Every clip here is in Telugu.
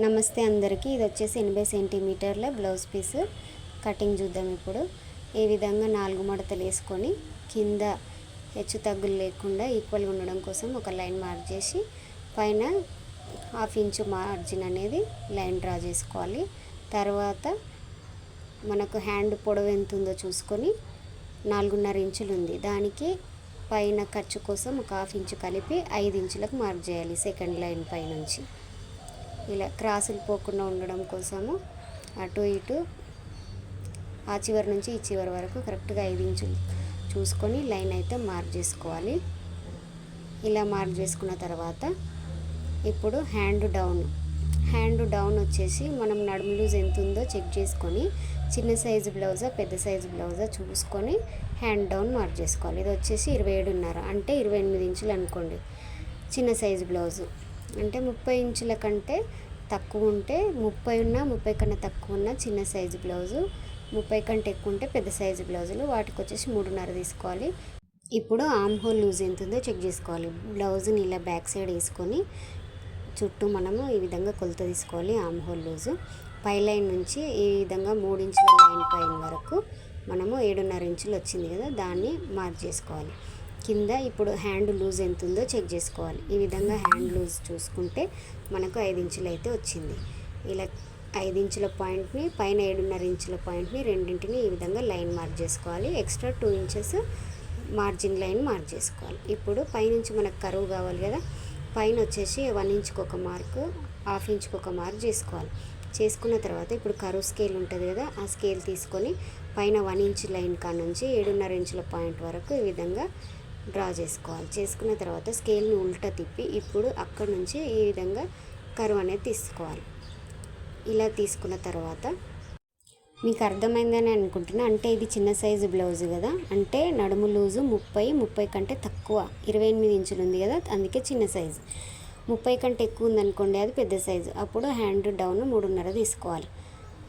నమస్తే అందరికీ. ఇది వచ్చేసి ఎనభై సెంటీమీటర్ల బ్లౌజ్ పీస్. కటింగ్ చూద్దాం ఇప్పుడు. ఈ విధంగా నాలుగు మడతలు వేసుకొని కింద హెచ్చు తగ్గులు లేకుండా ఈక్వల్గా ఉండడం కోసం ఒక లైన్ మార్క్ చేసి పైన హాఫ్ ఇంచు మార్జిన్ అనేది లైన్ డ్రా చేసుకోవాలి. తర్వాత మనకు హ్యాండ్ పొడవు ఎంత ఉందో చూసుకొని నాలుగున్నర ఇంచులు ఉంది. దానికి పైన ఖర్చు కోసం ఒక హాఫ్ ఇంచు కలిపి ఐదు ఇంచులకు మార్క్ చేయాలి సెకండ్ లైన్ పైనుంచి. ఇలా క్రాసులు పోకుండా ఉండడం కోసము అటు ఇటు ఆ చివరి నుంచి ఈ చివరి వరకు కరెక్ట్గా ఐదు ఇంచులు చూసుకొని లైన్ అయితే మార్క్ చేసుకోవాలి. ఇలా మార్క్ చేసుకున్న తర్వాత ఇప్పుడు హ్యాండ్ డౌన్. హ్యాండ్ డౌన్ వచ్చేసి మనం నడుము లూజ్ ఎంత ఉందో చెక్ చేసుకొని చిన్న సైజు బ్లౌజా పెద్ద సైజు బ్లౌజా చూసుకొని హ్యాండ్ డౌన్ మార్క్ చేసుకోవాలి. ఇది వచ్చేసి ఇరవై ఏడున్నర అంటే ఇరవై ఎనిమిది ఇంచులు అనుకోండి. చిన్న సైజు బ్లౌజు. అంటే ముప్పై ఇంచుల కంటే తక్కువ ఉంటే ముప్పై ఉన్న ముప్పై కన్నా తక్కువ ఉన్న చిన్న సైజు బ్లౌజు. ముప్పై కంటే ఎక్కువ ఉంటే పెద్ద సైజు బ్లౌజులు. వాటికి వచ్చేసి మూడున్నర తీసుకోవాలి. ఇప్పుడు ఆమ్ హోల్ లూజ్ ఎంత ఉందో చెక్ చేసుకోవాలి. బ్లౌజ్ని ఇలా బ్యాక్ సైడ్ వేసుకొని చుట్టూ మనము ఈ విధంగా కొలత తీసుకోవాలి ఆమ్ హోల్ లూజు. పై లైన్ నుంచి ఈ విధంగా మూడు ఇంచుల లైన్ పైన వరకు మనము ఏడున్నర ఇంచులు వచ్చింది కదా దాన్ని మార్క్ చేసుకోవాలి. కింద ఇప్పుడు హ్యాండ్ లూజ్ ఎంత ఉందో చెక్ చేసుకోవాలి. ఈ విధంగా హ్యాండ్ లూజ్ చూసుకుంటే మనకు ఐదు ఇంచులు అయితే వచ్చింది. ఇలా ఐదు ఇంచుల పాయింట్ని పైన ఏడున్నర ఇంచుల పాయింట్ని రెండింటిని ఈ విధంగా లైన్ మార్క్ చేసుకోవాలి. Extra two inches margin line mark చేసుకోవాలి. ఇప్పుడు పైనుంచి మనకు కరువు కావాలి కదా పైన వచ్చేసి వన్ ఇంచ్కి ఒక మార్క్ హాఫ్ ఇంచ్కి ఒక మార్క్ చేసుకోవాలి. చేసుకున్న తర్వాత ఇప్పుడు కరువు స్కేల్ ఉంటుంది కదా ఆ స్కేల్ తీసుకొని పైన వన్ ఇంచ్ లైన్ కాడ నుంచి ఏడున్నర ఇంచుల పాయింట్ వరకు ఈ విధంగా డ్రా చేసుకోవాలి. చేసుకున్న తర్వాత స్కేల్ని ఉల్టా తిప్పి ఇప్పుడు అక్కడ నుంచి ఈ విధంగా కరువు అనేది తీసుకోవాలి. ఇలా తీసుకున్న తర్వాత మీకు అర్థమైందని అనుకుంటున్నా. అంటే ఇది చిన్న సైజు బ్లౌజ్ కదా. అంటే నడుము లూజు ముప్పై ముప్పై కంటే తక్కువ. ఇరవై ఎనిమిది ఇంచులు ఉంది కదా. అందుకే చిన్న సైజు. ముప్పై కంటే ఎక్కువ ఉందనుకోండి అది పెద్ద సైజు. అప్పుడు హ్యాండ్ డౌన్ మూడున్నర తీసుకోవాలి.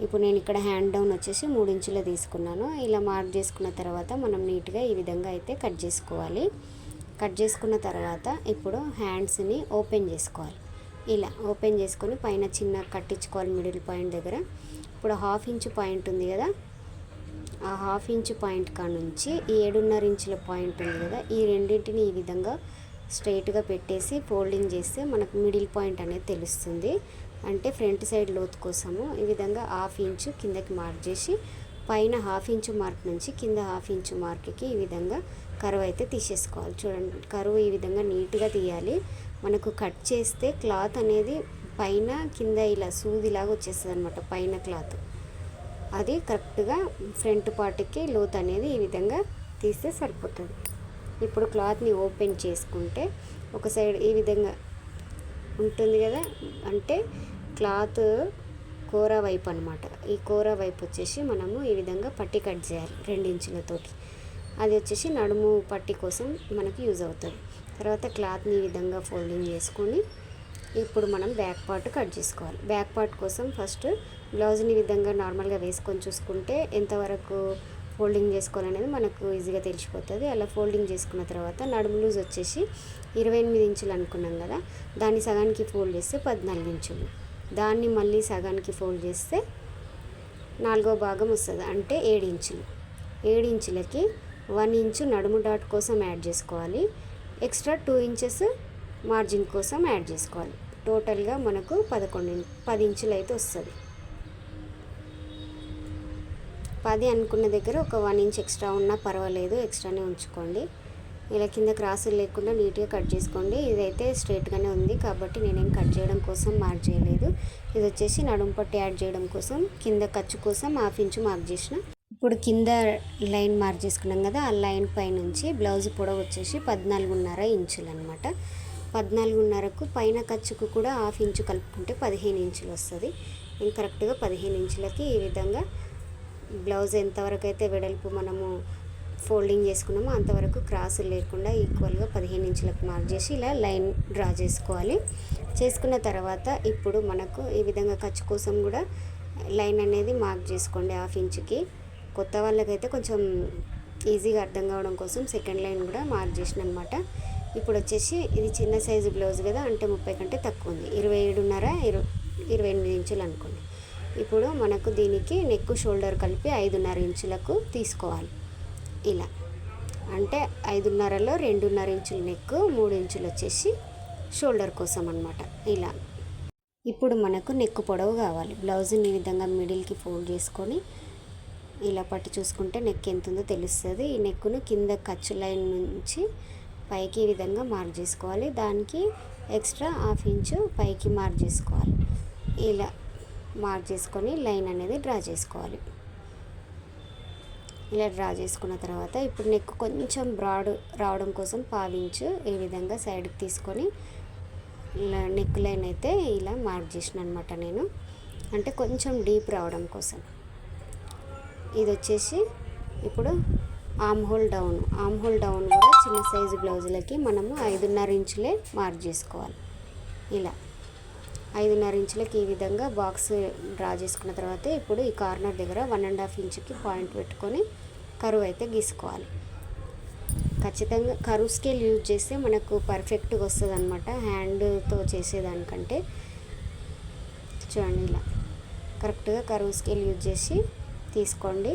ఇప్పుడు నేను ఇక్కడ హ్యాండ్ డౌన్ వచ్చేసి మూడు ఇంచులు తీసుకున్నాను. ఇలా మార్క్ చేసుకున్న తర్వాత మనం నీట్గా ఈ విధంగా అయితే కట్ చేసుకోవాలి. కట్ చేసుకున్న తర్వాత ఇప్పుడు హ్యాండ్స్ని ఓపెన్ చేసుకోవాలి. ఇలా ఓపెన్ చేసుకొని పైన చిన్న కట్టించుకోవాలి మిడిల్ పాయింట్ దగ్గర. ఇప్పుడు హాఫ్ ఇంచ్ పాయింట్ ఉంది కదా. ఆ హాఫ్ ఇంచ్ పాయింట్ కాడ నుంచి ఈ ఏడున్నర ఇంచుల పాయింట్ ఉంది కదా. ఈ రెండింటిని ఈ విధంగా స్ట్రైట్గా పెట్టేసి ఫోల్డింగ్ చేస్తే మనకు మిడిల్ పాయింట్ అనేది తెలుస్తుంది. అంటే ఫ్రంట్ సైడ్ లోతు కోసము ఈ విధంగా హాఫ్ ఇంచు కిందకి మార్క్ చేసి పైన హాఫ్ ఇంచు మార్క్ నుంచి కింద హాఫ్ ఇంచు మార్క్కి ఈ విధంగా కరువు అయితే తీసేసుకోవాలి. చూడండి కరువు ఈ విధంగా నీట్గా తీయాలి. మనకు కట్ చేస్తే క్లాత్ అనేది పైన కింద ఇలా సూదిలాగా వచ్చేస్తుంది అనమాట పైన క్లాత్. అది కరెక్ట్గా ఫ్రంట్ పార్ట్కి లోత్ అనేది ఈ విధంగా తీస్తే సరిపోతుంది. ఇప్పుడు క్లాత్ని ఓపెన్ చేసుకుంటే ఒక సైడ్ ఈ విధంగా ఉంటుంది కదా అంటే క్లాత్ కూర వైపు అనమాట ఈ కూర వైపు వచ్చేసి మనము ఈ విధంగా పట్టి కట్ చేయాలి రెండించులతోటి అది వచ్చేసి నడుము పట్టి కోసం మనకు యూజ్ అవుతుంది. తర్వాత క్లాత్ని ఈ విధంగా ఫోల్డింగ్ చేసుకొని ఇప్పుడు మనం బ్యాక్ పార్ట్ కట్ చేసుకోవాలి. బ్యాక్ పార్ట్ కోసం ఫస్ట్ బ్లౌజ్ని ఈ విధంగా నార్మల్గా వేసుకొని చూసుకుంటే ఎంతవరకు ఫోల్డింగ్ చేసుకోవాలనేది మనకు ఈజీగా తెలిసిపోతుంది. అలా ఫోల్డింగ్ చేసుకున్న తర్వాత నడుము లూజ్ వచ్చేసి ఇరవై ఎనిమిది ఇంచులు అనుకున్నాం కదా దాన్ని సగానికి ఫోల్డ్ చేస్తే పద్నాలుగు ఇంచులు. దాన్ని మళ్ళీ సగానికి ఫోల్డ్ చేస్తే నాలుగో భాగం వస్తుంది. అంటే ఏడు ఇంచులు. ఏడు ఇంచులకి వన్ ఇంచు నడుము డాట్ కోసం యాడ్ చేసుకోవాలి. ఎక్స్ట్రా టూ ఇంచెస్ మార్జిన్ కోసం యాడ్ చేసుకోవాలి. టోటల్గా మనకు పదకొండు పది ఇంచులు అయితే వస్తుంది. పది అనుకున్న దగ్గర ఒక వన్ ఇంచ్ ఎక్స్ట్రా ఉన్నా పర్వాలేదు ఎక్స్ట్రానే ఉంచుకోండి. ఇలా కింద క్రాసులు లేకుండా నీట్గా కట్ చేసుకోండి. ఇదైతే స్ట్రైట్గానే ఉంది కాబట్టి నేనేం కట్ చేయడం కోసం మార్క్ చేయలేదు. ఇది వచ్చేసి నడుము పట్టి యాడ్ చేయడం కోసం కింద ఖర్చు కోసం హాఫ్ ఇంచు మార్క్ చేసిన. ఇప్పుడు కింద లైన్ మార్క్ చేసుకున్నాం కదా ఆ లైన్ పై నుంచి బ్లౌజ్ పొడవు వచ్చేసి పద్నాలుగున్నర ఇంచులు అనమాట పద్నాలుగున్నరకు పైన ఖర్చుకు కూడా హాఫ్ ఇంచు కలుపుకుంటే పదిహేను ఇంచులు వస్తుంది. నేను కరెక్ట్గా పదిహేను ఇంచులకి ఈ విధంగా బ్లౌజ్ ఎంతవరకు అయితే వెడల్పు మనము ఫోల్డింగ్ చేసుకున్నామో. అంతవరకు క్రాసులు లేకుండా ఈక్వల్గా పదిహేను ఇంచులకు మార్క్ చేసి ఇలా లైన్ డ్రా చేసుకోవాలి. చేసుకున్న తర్వాత ఇప్పుడు మనకు ఈ విధంగా ఖర్చు కోసం కూడా లైన్ అనేది మార్క్ చేసుకోండి హాఫ్ ఇంచుకి. కొత్త వాళ్ళకైతే కొంచెం ఈజీగా అర్థం కావడం కోసం సెకండ్ లైన్ కూడా మార్క్ చేసిన అనమాట ఇప్పుడు వచ్చేసి ఇది చిన్న సైజు బ్లౌజ్ కదా అంటే ముప్పై కంటే తక్కువ ఉంది. ఇరవై ఏడున్నర ఇరవై ఇరవై ఎనిమిది ఇంచులు అనుకోండి. ఇప్పుడు మనకు దీనికి నెక్ షోల్డర్ కలిపి ఐదున్నర ఇంచులకు తీసుకోవాలి. ఇలా. అంటే ఐదున్నరలో రెండున్నర ఇంచుల నెక్ మూడు ఇంచులు వచ్చేసి షోల్డర్ కోసం అనమాట ఇలా. ఇప్పుడు మనకు నెక్ పొడవు కావాలి. బ్లౌజ్ని ఈ విధంగా మిడిల్కి ఫోల్డ్ చేసుకొని ఇలా పట్టి చూసుకుంటే నెక్ ఎంత ఉందో తెలుస్తుంది. ఈ నెక్ను కింద ఖర్చు లైన్ నుంచి పైకి ఈ విధంగా మార్క్ చేసుకోవాలి. దానికి ఎక్స్ట్రా హాఫ్ ఇంచు పైకి మార్క్ చేసుకోవాలి. ఇలా మార్క్ చేసుకొని లైన్ అనేది డ్రా చేసుకోవాలి. ఇలా డ్రా చేసుకున్న తర్వాత ఇప్పుడు నెక్ కొంచెం బ్రాడ్ రావడం కోసం పావించు ఈ విధంగా సైడ్కి తీసుకొని ఇలా నెక్ లైన్ అయితే ఇలా మార్క్ చేసిన అనమాట నేను. అంటే కొంచెం డీప్ రావడం కోసం. ఇది వచ్చేసి ఇప్పుడు arm hole down arm hole down కూడా చిన్న సైజు బ్లౌజులకి మనము ఐదున్నర ఇంచులే మార్క్ చేసుకోవాలి. ఇలా ఐదున్నర ఇంచులకి ఈ విధంగా బాక్స్ డ్రా చేసుకున్న తర్వాత ఇప్పుడు ఈ కార్నర్ దగ్గర వన్ అండ్ హాఫ్ ఇంచుకి పాయింట్ పెట్టుకొని కరువు అయితే గీసుకోవాలి. ఖచ్చితంగా కరువు స్కేల్ యూజ్ చేస్తే మనకు పర్ఫెక్ట్గా వస్తుంది అనమాట హ్యాండ్తో చేసేదానికంటే. చూడండి ఇలా. కరెక్ట్గా కరువు స్కేల్ యూజ్ చేసి తీసుకోండి.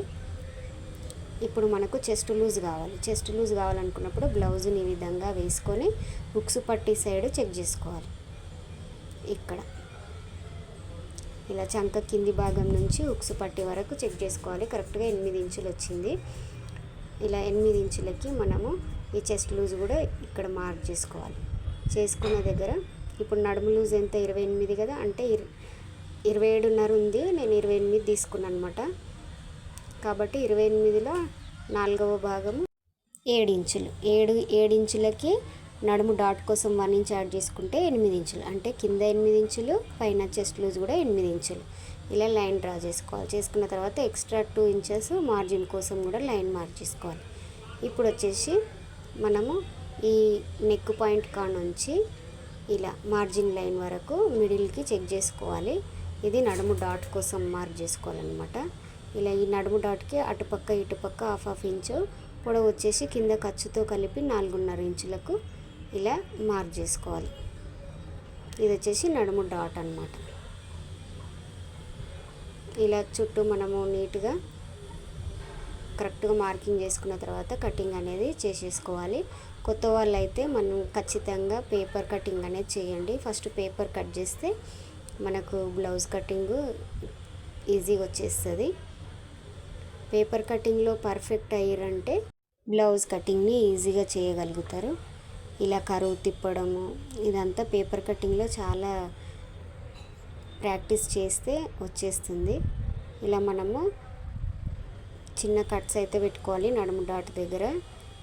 ఇప్పుడు మనకు చెస్ట్ లూజ్ కావాలి. చెస్ట్ లూజ్ కావాలనుకున్నప్పుడు బ్లౌజ్ని ఈ విధంగా వేసుకొని బుక్స్ పట్టి సైడ్ చెక్ చేసుకోవాలి. ఇక్కడ. ఇలా చంక కింది భాగం నుంచి ఉక్సు పట్టి వరకు చెక్ చేసుకోవాలి. కరెక్ట్గా ఎనిమిది ఇంచులు వచ్చింది. ఇలా ఎనిమిది ఇంచులకి మనము ఈ చెస్ట్ లూజ్ కూడా ఇక్కడ మార్క్ చేసుకోవాలి. చేసుకున్న దగ్గర ఇప్పుడు నడుము లూజ్ ఎంత? ఇరవై ఎనిమిది కదా? అంటే ఇరవై ఏడున్నర ఉంది. నేను ఇరవై ఎనిమిది తీసుకున్నాను అనమాట కాబట్టి ఇరవై ఎనిమిదిలో నాలుగవ భాగము ఏడు ఇంచులు. ఏడు ఏడు ఇంచులకి నడుము డాట్ కోసం వన్ ఇంచ్ యాడ్ చేసుకుంటే ఎనిమిది ఇంచులు. అంటే కింద ఎనిమిది ఇంచులు పైన చెస్ట్ లూజ్ కూడా ఎనిమిది ఇంచులు. ఇలా లైన్ డ్రా చేసుకోవాలి. చేసుకున్న తర్వాత ఎక్స్ట్రా టూ ఇంచెస్ మార్జిన్ కోసం కూడా లైన్ మార్క్ చేసుకోవాలి. ఇప్పుడు వచ్చేసి మనము ఈ నెక్ పాయింట్ కా నుంచి ఇలా మార్జిన్ లైన్ వరకు మిడిల్కి చెక్ చేసుకోవాలి. ఇది నడుము డాట్ కోసం మార్క్ చేసుకోవాలన్నమాట. ఇలా ఈ నడుము డాట్కి అటుపక్క ఇటుపక్క హాఫ్ హాఫ్ ఇంచు పొడవు వచ్చేసి కింద ఖర్చుతో కలిపి నాలుగున్నర ఇంచులకు ఇలా మార్క్ చేసుకోవాలి ఇది వచ్చేసి నడుము డాట్ అనమాట ఇలా చుట్టూ మనము నీట్గా కరెక్ట్గా మార్కింగ్ చేసుకున్న తర్వాత కటింగ్ అనేది చేసేసుకోవాలి. కొత్త వాళ్ళు అయితే మనం ఖచ్చితంగా పేపర్ కటింగ్ అనేది చేయండి. ఫస్ట్ పేపర్ కట్ చేస్తే మనకు బ్లౌజ్ కటింగ్ ఈజీగా వచ్చేస్తుంది. పేపర్ కటింగ్లో పర్ఫెక్ట్ అయ్యారంటే బ్లౌజ్ కటింగ్ని ఈజీగా చేయగలుగుతారు. ఇలా కరువు తిప్పడము ఇదంతా పేపర్ కటింగ్లో చాలా ప్రాక్టీస్ చేస్తే వచ్చేస్తుంది. ఇలా మనము చిన్న కట్స్ అయితే పెట్టుకోవాలి నడుము డాట్ దగ్గర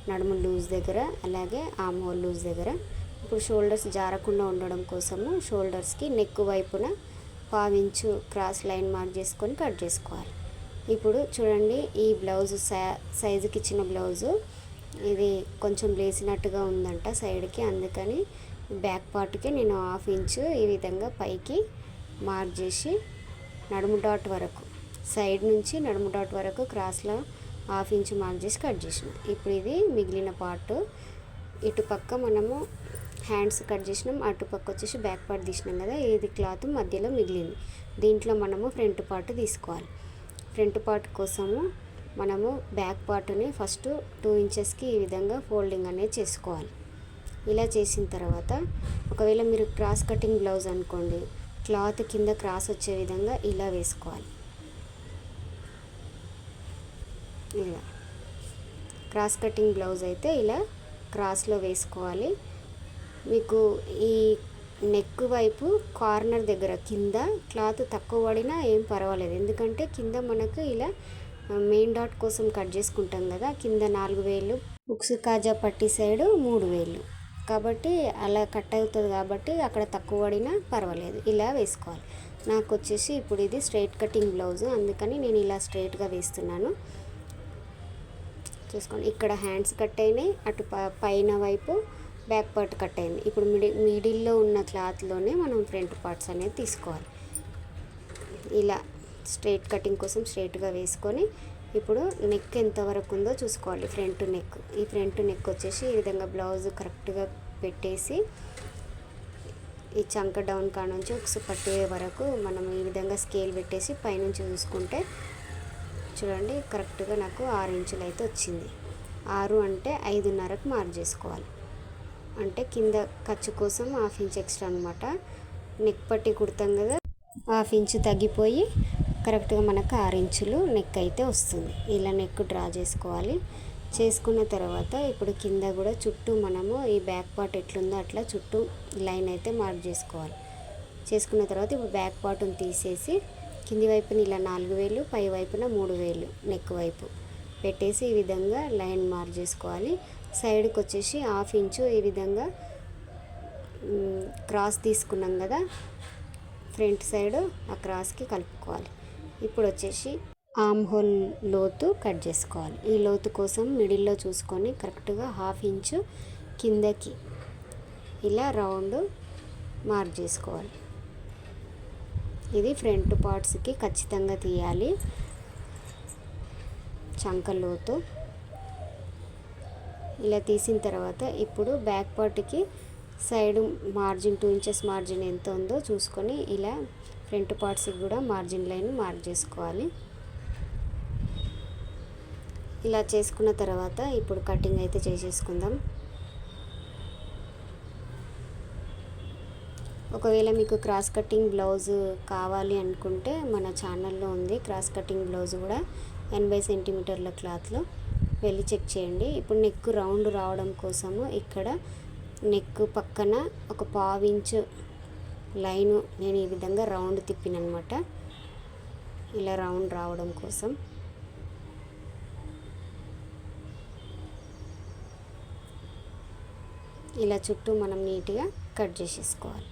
నడుము లూజ్ దగ్గర అలాగే ఆమ్ హోల్ లూజ్ దగ్గర. ఇప్పుడు షోల్డర్స్ జారకుండా ఉండడం కోసము షోల్డర్స్కి నెక్ వైపున పావించు క్రాస్ లైన్ మార్క్ చేసుకొని కట్ చేసుకోవాలి. ఇప్పుడు చూడండి ఈ బ్లౌజ్ సైజుకి ఇచ్చిన బ్లౌజు ఇది కొంచెం లేసినట్టుగా ఉందంట సైడ్కి. అందుకని బ్యాక్ పార్ట్కి నేను హాఫ్ ఇంచు ఈ విధంగా పైకి మార్క్ చేసి నడుము డాట్ వరకు సైడ్ నుంచి నడుము డాట్ వరకు క్రాస్లో హాఫ్ ఇంచు మార్క్ చేసి కట్ చేసిన. ఇప్పుడు ఇది మిగిలిన పార్ట్. ఇటుపక్క మనము హ్యాండ్స్ కట్ చేసినాం. అటుపక్క వచ్చేసి బ్యాక్ పార్ట్ తీసినాం కదా ఇది క్లాత్ మధ్యలో మిగిలింది. దీంట్లో మనము ఫ్రంట్ పార్ట్ తీసుకోవాలి. ఫ్రంట్ పార్ట్ కోసము మనము బ్యాక్ పార్ట్ని ఫస్ట్ టూ ఇంచెస్కి ఈ విధంగా ఫోల్డింగ్ అనేది చేసుకోవాలి. ఇలా చేసిన తర్వాత ఒకవేళ మీరు క్రాస్ కటింగ్ బ్లౌజ్ అనుకోండి క్లాత్ కింద క్రాస్ వచ్చే విధంగా ఇలా వేసుకోవాలి. ఇలా. క్రాస్ కటింగ్ బ్లౌజ్ అయితే ఇలా క్రాస్లో వేసుకోవాలి. మీకు ఈ నెక్ వైపు కార్నర్ దగ్గర కింద క్లాత్ తక్కువ పడినా ఏం పర్వాలేదు. ఎందుకంటే కింద మనకు ఇలా మెయిన్ డాట్ కోసం కట్ చేసుకుంటాం కదా కింద నాలుగు వేలు బుక్స్ కాజా పట్టి సైడ్ మూడు వేలు. కాబట్టి అలా కట్ అవుతుంది కాబట్టి అక్కడ తక్కువ పడినా పర్వాలేదు ఇలా వేసుకోవాలి. నాకు వచ్చేసి ఇప్పుడు ఇది స్ట్రైట్ కటింగ్ బ్లౌజ్ అందుకని నేను ఇలా స్ట్రైట్గా వేస్తున్నాను. చూసుకోండి ఇక్కడ హ్యాండ్స్ కట్ అయినాయి అటు పైన వైపు బ్యాక్ పార్ట్ కట్ అయింది. ఇప్పుడు మిడి మిడిల్లో ఉన్న క్లాత్లోనే మనం ఫ్రంట్ పార్ట్స్ అనేది తీసుకోవాలి. ఇలా స్ట్రైట్ కటింగ్ కోసం స్ట్రేట్గా వేసుకొని ఇప్పుడు నెక్ ఎంతవరకు ఉందో చూసుకోవాలి. ఫ్రంట్ నెక్ ఈ ఫ్రంట్ నెక్ వచ్చేసి ఈ విధంగా బ్లౌజ్ కరెక్ట్గా పెట్టేసి ఈ చంక డౌన్ కాడ నుంచి ఒక పట్టే వరకు మనం ఈ విధంగా స్కేల్ పెట్టేసి పైనుంచి చూసుకుంటే చూడండి కరెక్ట్గా నాకు ఆరు ఇంచులు అయితే వచ్చింది. ఆరు అంటే ఐదున్నరకు మార్క్ చేసుకోవాలి. అంటే కింద ఖర్చు కోసం హాఫ్ ఇంచ్ ఎక్స్ట్రా అనమాట నెక్ పట్టి కుడతాం కదా హాఫ్ ఇంచ్ తగ్గిపోయి కరెక్ట్గా మనకు ఆరు ఇంచులు నెక్ అయితే వస్తుంది. ఇలా నెక్ డ్రా చేసుకోవాలి. చేసుకున్న తర్వాత ఇప్పుడు కింద కూడా చుట్టూ మనము ఈ బ్యాక్ పార్ట్ ఎట్లుందో అట్లా చుట్టూ లైన్ అయితే మార్క్ చేసుకోవాలి. చేసుకున్న తర్వాత ఇప్పుడు బ్యాక్ పార్ట్ని తీసేసి కింది వైపున ఇలా నాలుగు వేలు పై వైపున మూడు వేలు నెక్ వైపు పెట్టేసి ఈ విధంగా లైన్ మార్క్ చేసుకోవాలి. సైడ్కి వచ్చేసి హాఫ్ ఇంచు ఈ విధంగా క్రాస్ తీసుకున్నాం కదా ఫ్రంట్ సైడ్ ఆ క్రాస్కి కలుపుకోవాలి. ఇప్పుడు వచ్చేసి ఆమ్ హోల్ లోతు కట్ చేసుకోవాలి. ఈ లోతు కోసం మిడిల్లో చూసుకొని కరెక్ట్గా హాఫ్ ఇంచు కిందకి ఇలా రౌండ్ మార్క్ చేసుకోవాలి. ఇది ఫ్రంట్ పార్ట్స్కి ఖచ్చితంగా తీయాలి. చంక లోతు ఇలా తీసిన తర్వాత ఇప్పుడు బ్యాక్ పార్ట్కి side margin two inches margin ఎంత ఉందో చూసుకొని ఇలా ఫ్రంట్ పార్ట్స్కి కూడా మార్జిన్ లైన్ మార్క్ చేసుకోవాలి. ఇలా చేసుకున్న తర్వాత ఇప్పుడు కటింగ్ అయితే చేసేసుకుందాం. ఒకవేళ మీకు క్రాస్ కటింగ్ బ్లౌజ్ కావాలి అనుకుంటే మన ఛానల్లో ఉంది క్రాస్ కటింగ్ బ్లౌజ్ కూడా ఎనభై సెంటీమీటర్ల క్లాత్లో. వెళ్ళి చెక్ చేయండి. ఇప్పుడు నెక్ రౌండ్ రావడం కోసము ఇక్కడ నెక్ పక్కన ఒక పావించు లైను నేను ఈ విధంగా రౌండ్ తిప్పినమాట ఇలా రౌండ్ రావడం కోసం. ఇలా చుట్టూ మనం నీట్గా కట్ చేసేసుకోవాలి.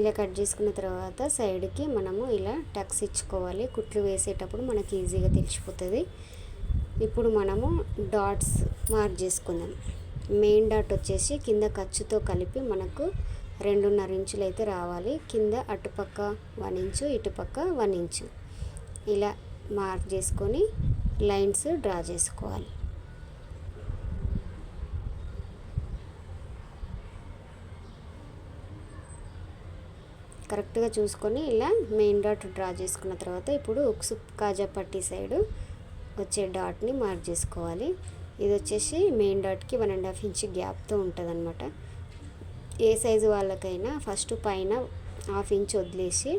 ఇలా కట్ చేసుకున్న తర్వాత సైడ్కి మనము ఇలా టక్స్ ఇచ్చుకోవాలి. కుట్లు వేసేటప్పుడు మనకి ఈజీగా తెలిసిపోతుంది. ఇప్పుడు మనము డాట్స్ మార్క్ చేసుకుందాం. మెయిన్ డాట్ వచ్చేసి కింద ఖర్చుతో కలిపి మనకు రెండున్నర ఇంచులు అయితే రావాలి. కింద అటుపక్క వన్ ఇంచు ఇటుపక్క వన్ ఇంచు. ఇలా మార్క్ చేసుకొని లైన్స్ డ్రా చేసుకోవాలి. కరెక్ట్గా చూసుకొని ఇలా మెయిన్ డాట్ డ్రా చేసుకున్న తర్వాత ఇప్పుడు ఉక్సు కాజా పట్టి సైడు వచ్చే డాట్ని మార్క్ చేసుకోవాలి. ఇది వచ్చేసి మెయిన్ డాట్కి వన్ అండ్ హాఫ్ ఇంచ్ గ్యాప్తో ఉంటుంది అనమాట ఏ సైజు వాళ్ళకైనా ఫస్ట్ పైన హాఫ్ ఇంచ్ వదిలేసి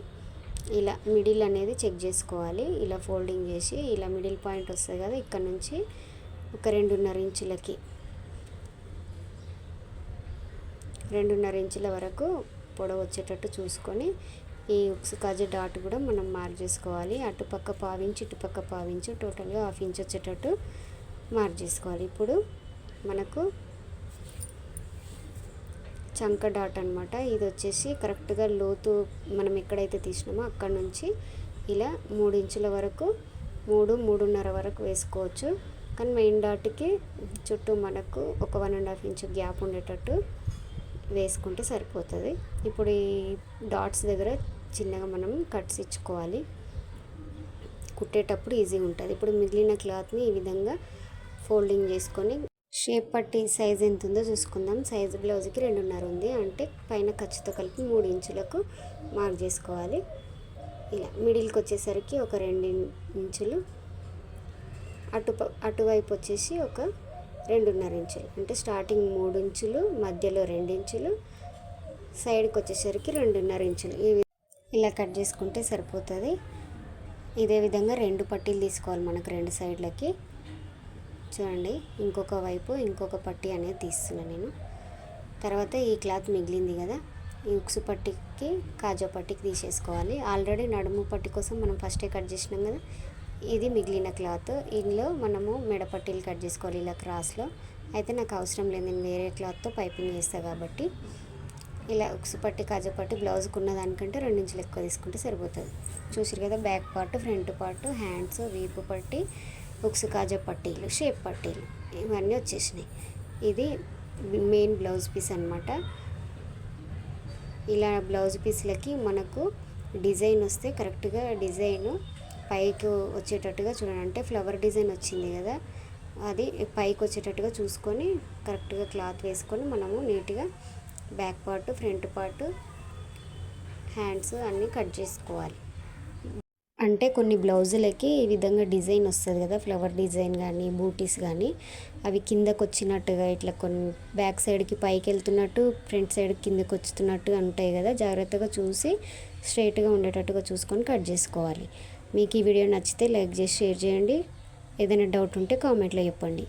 ఇలా మిడిల్ అనేది చెక్ చేసుకోవాలి. ఇలా ఫోల్డింగ్ చేసి ఇలా మిడిల్ పాయింట్ వస్తుంది కదా ఇక్కడ నుంచి ఒక రెండున్నర ఇంచులకి. రెండున్నర ఇంచుల వరకు పొడవు వచ్చేటట్టు చూసుకొని ఈ ఉక్స్ కాజు డాట్ కూడా మనం మార్క్ చేసుకోవాలి అటుపక్క పావించి ఇటుపక్క పావించి టోటల్గా హాఫ్ ఇంచ్ వచ్చేటట్టు మార్క్ చేసుకోవాలి ఇప్పుడు మనకు చంక డాట్ అనమాట ఇది వచ్చేసి కరెక్ట్గా లోతు మనం ఎక్కడైతే తీసినామో అక్కడ నుంచి ఇలా మూడు ఇంచుల వరకు మూడు మూడున్నర వరకు వేసుకోవచ్చు. కానీ మెయిన్ డాట్కి చుట్టూ మనకు ఒక one and half inch gap ఉండేటట్టు వేసుకుంటే సరిపోతుంది. ఇప్పుడు ఈ డాట్స్ దగ్గర చిన్నగా మనం కట్స్ ఇచ్చుకోవాలి. కుట్టేటప్పుడు ఈజీగా ఉంటుంది. ఇప్పుడు మిగిలిన క్లాత్ని ఈ విధంగా ఫోల్డింగ్ చేసుకొని షేప్ పట్టి సైజ్ ఎంత ఉందో చూసుకుందాం. సైజ్ బ్లౌజ్కి రెండున్నర ఉంది. అంటే పైన ఖర్చుతో కలిపి మూడు ఇంచులకు మార్క్ చేసుకోవాలి. ఇలా మిడిల్కి వచ్చేసరికి ఒక రెండు ఇంచులు. అటు అటువైపు వచ్చేసి ఒక రెండున్నర ఇంచులు. అంటే స్టార్టింగ్ మూడు ఇంచులు మధ్యలో రెండు ఇంచులు సైడ్కి వచ్చేసరికి రెండున్నర ఇంచులు. ఈ ఇలా కట్ చేసుకుంటే సరిపోతుంది. ఇదే విధంగా రెండు పట్టీలు తీసుకోవాలి మనకు రెండు సైడ్లకి. చూడండి ఇంకొక వైపు ఇంకొక పట్టీ అనేది తీస్తున్నాను నేను. తర్వాత ఈ క్లాత్ మిగిలింది కదా ఈ ఉక్సు పట్టికి కాజా పట్టికి తీసేసుకోవాలి. ఆల్రెడీ నడుము పట్టి కోసం మనం ఫస్టే కట్ చేసినాం కదా ఇది మిగిలిన క్లాత్. ఇందులో మనము మెడపట్టీలు కట్ చేసుకోవాలి ఇలా క్రాస్లో. అయితే నాకు అవసరం లేదు నేను వేరే క్లాత్తో పైపింగ్ చేస్తాను కాబట్టి. ఇలా ఉక్స్ పట్టి కాజా పట్టి బ్లౌజ్కి ఉన్న దానికంటే రెండు ఇంచులు ఎక్కువ తీసుకుంటే సరిపోతుంది. చూసారు కదా back part front part hands వీపు పట్టి ఉక్స్ కాజా పట్టీలు షేప్ పట్టీలు ఇవన్నీ వచ్చేసినాయి. ఇది మెయిన్ బ్లౌజ్ పీస్ అనమాట ఇలా బ్లౌజ్ పీస్లకి మనకు డిజైన్ వస్తే కరెక్ట్గా డిజైన్ పైకి వచ్చేటట్టుగా చూడండి. అంటే ఫ్లవర్ డిజైన్ వచ్చింది కదా అది పైకి వచ్చేటట్టుగా చూసుకొని కరెక్ట్గా క్లాత్ వేసుకొని మనము నీట్గా back part front part hands అన్నీ కట్ చేసుకోవాలి. అంటే కొన్ని బ్లౌజులకి ఈ విధంగా డిజైన్ వస్తుంది కదా ఫ్లవర్ డిజైన్ కానీ బూటీస్ కానీ అవి కిందకు వచ్చినట్టుగా ఇట్లా కొన్ని బ్యాక్ సైడ్కి పైకి వెళ్తున్నట్టు ఫ్రంట్ సైడ్ కిందకు వచ్చుతున్నట్టు ఉంటాయి కదా జాగ్రత్తగా చూసి స్ట్రైట్గా ఉండేటట్టుగా చూసుకొని కట్ చేసుకోవాలి. మీకు ఈ వీడియో నచ్చితే లైక్ చేసి షేర్ చేయండి. ఏదైనా డౌట్ ఉంటే కామెంట్లో చెప్పండి.